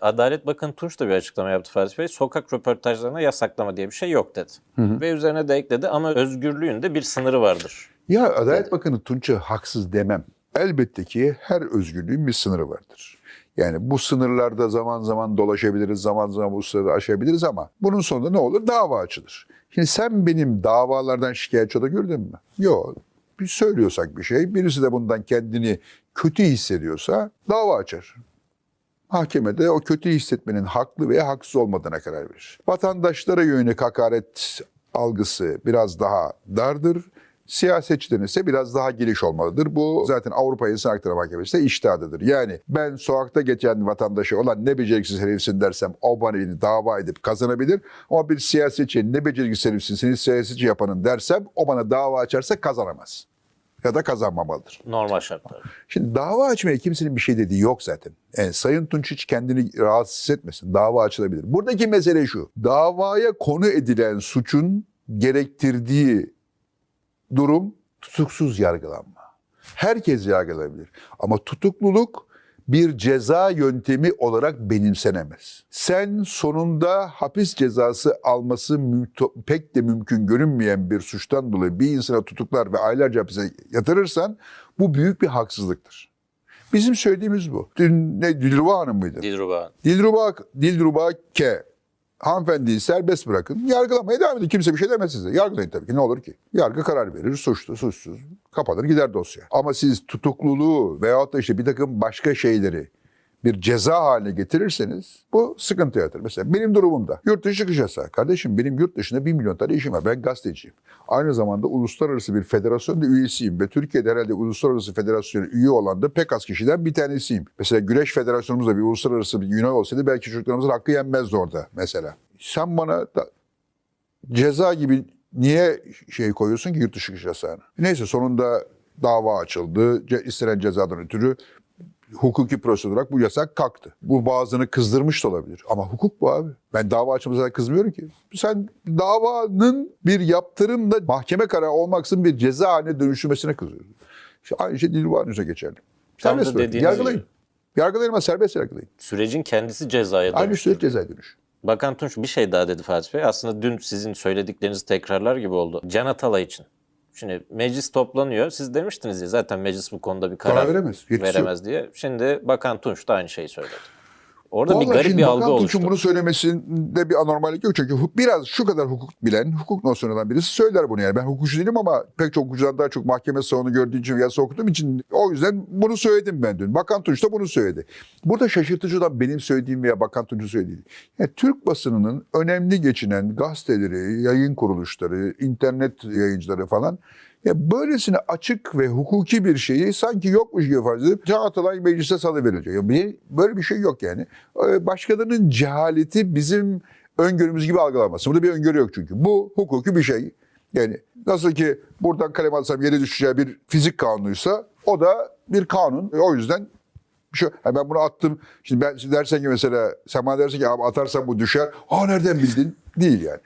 Adalet Bakanı Tunç da bir açıklama yaptı Fatih Bey. Sokak röportajlarına yasaklama diye bir şey yok dedi. Ve üzerine de ekledi ama özgürlüğün de bir sınırı vardır. Ya Adalet Bakanı Tunç'a haksız demem. Elbette ki her özgürlüğün bir sınırı vardır. Yani bu sınırlarda zaman zaman dolaşabiliriz, zaman zaman bu sınırı aşabiliriz ama bunun sonunda ne olur? Dava açılır. Şimdi sen benim davalardan şikayetçi da gördün mü? Yok. Biz söylüyorsak bir şey, birisi de bundan kendini kötü hissediyorsa dava açar. Mahkemede o kötü hissetmenin haklı veya haksız olmadığına karar verir. Vatandaşlara yönelik hakaret algısı biraz daha dardır. Siyasetçilerin ise biraz daha geniş olmalıdır. Bu zaten Avrupa İnsan Hakları Mahkemesi de iştihadıdır. Yani ben sokakta geçen vatandaşa olan ne beceriksiz herifsin dersem o bana dava edip kazanabilir. Ama bir siyasetçi ne beceriksiz herifsin seni siyasetçi yapanın dersem o bana dava açarsa kazanamaz. Ya da kazanmamalıdır. Normal şartlar. Şimdi dava açmaya kimsenin bir şey dediği yok zaten. Yani Sayın Tunç hiç kendini rahatsız hissetmesin. Dava açılabilir. Buradaki mesele şu. Davaya konu edilen suçun gerektirdiği durum tutuksuz yargılanma. Herkes yargılanabilir. Ama tutukluluk bir ceza yöntemi olarak benimsenemez. Sen sonunda hapis cezası alması pek de mümkün görünmeyen bir suçtan dolayı bir insana tutuklar ve aylarca hapise yatırırsan bu büyük bir haksızlıktır. Bizim söylediğimiz bu. Dün ne Dilruba Hanım mıydı? Dilruba. Dilruba, Dilruba K. Hanımefendiyi serbest bırakın. Yargılamaya devam edin. Kimse bir şey demez size. Yargılayın tabii ki. Ne olur ki? Yargı karar verir. Suçlu, suçsuz. Kapanır gider dosya. Ama siz tutukluluğu veyahut da işte bir takım başka şeyleri bir ceza haline getirirseniz bu sıkıntı yaratır. Mesela benim durumumda yurt dışı çıkış yasağı. Kardeşim benim yurt dışında bir milyon tane işim var. Ben gazeteciyim. Aynı zamanda uluslararası bir federasyonda üyesiyim ve Türkiye'de herhalde uluslararası federasyona üye olan da pek az kişiden bir tanesiyim. Mesela güreş federasyonumuzda bir uluslararası bir Yunan olsaydı belki çocuklarımızın hakkı yenmezdi orada mesela. Sen bana da, ceza gibi niye şey koyuyorsun ki yurt dışı çıkış yasağını? Neyse sonunda dava açıldı. İstenen cezadan ötürü hukuki prosedür olarak bu yasak kalktı. Bu bazını kızdırmış da olabilir. Ama hukuk bu abi. Ben dava açmamıza kızmıyorum ki. Sen davanın bir yaptırımla mahkeme kararı olmaksızın bir ceza haline dönüşmesine kızıyorsun. İşte aynı şey Hanım'a geçerli. Tam Serbest bırakın. Yargılayın. gibi. Yargılayın ama serbest yargılayın. Sürecin kendisi cezaya Aynı dönüştü. süreç cezaya dönüş. Bakan Tunç bir şey daha dedi Fatih Bey. Aslında dün sizin söylediklerinizi tekrarlar gibi oldu. Can Atalay için. Şimdi meclis toplanıyor. Siz demiştiniz ya zaten meclis bu konuda bir karar, Karar veremez. Veremez diye. Şimdi Bakan Tunç da aynı şeyi söyledi. Orada bir Vallahi garip şimdi bir algı oluştu. bunu söylemesinde bir anormallik yok. Çünkü biraz şu kadar hukuk bilen, hukuk nosyonundan birisi söyler bunu yani. Ben hukukçu değilim ama pek çok hukukçudan daha çok mahkeme salonu gördüğüm için, yasa okuduğum için o yüzden bunu söyledim ben dün. Bakan Tunç da bunu söyledi. Burada şaşırtıcı olan benim söylediğim veya Bakan Tunç'un söylediği. Yani Türk basınının önemli geçinen gazeteleri, yayın kuruluşları, internet yayıncıları falan ya böylesine açık ve hukuki bir şeyi sanki yokmuş gibi farz edip Can Atalay meclise salıverilecek. Ya böyle bir şey yok yani. Ee, Başkalarının cehaleti bizim öngörümüz gibi algılanması. Burada bir öngörü yok çünkü. Bu hukuki bir şey. Yani nasıl ki buradan kalem alsam yere düşeceği bir fizik kanunuysa o da bir kanun. E, O yüzden şu, ha ben bunu attım. Şimdi ben dersen ki mesela sen bana dersen ki abi atarsan bu düşer. Aa nereden bildin? Değil yani.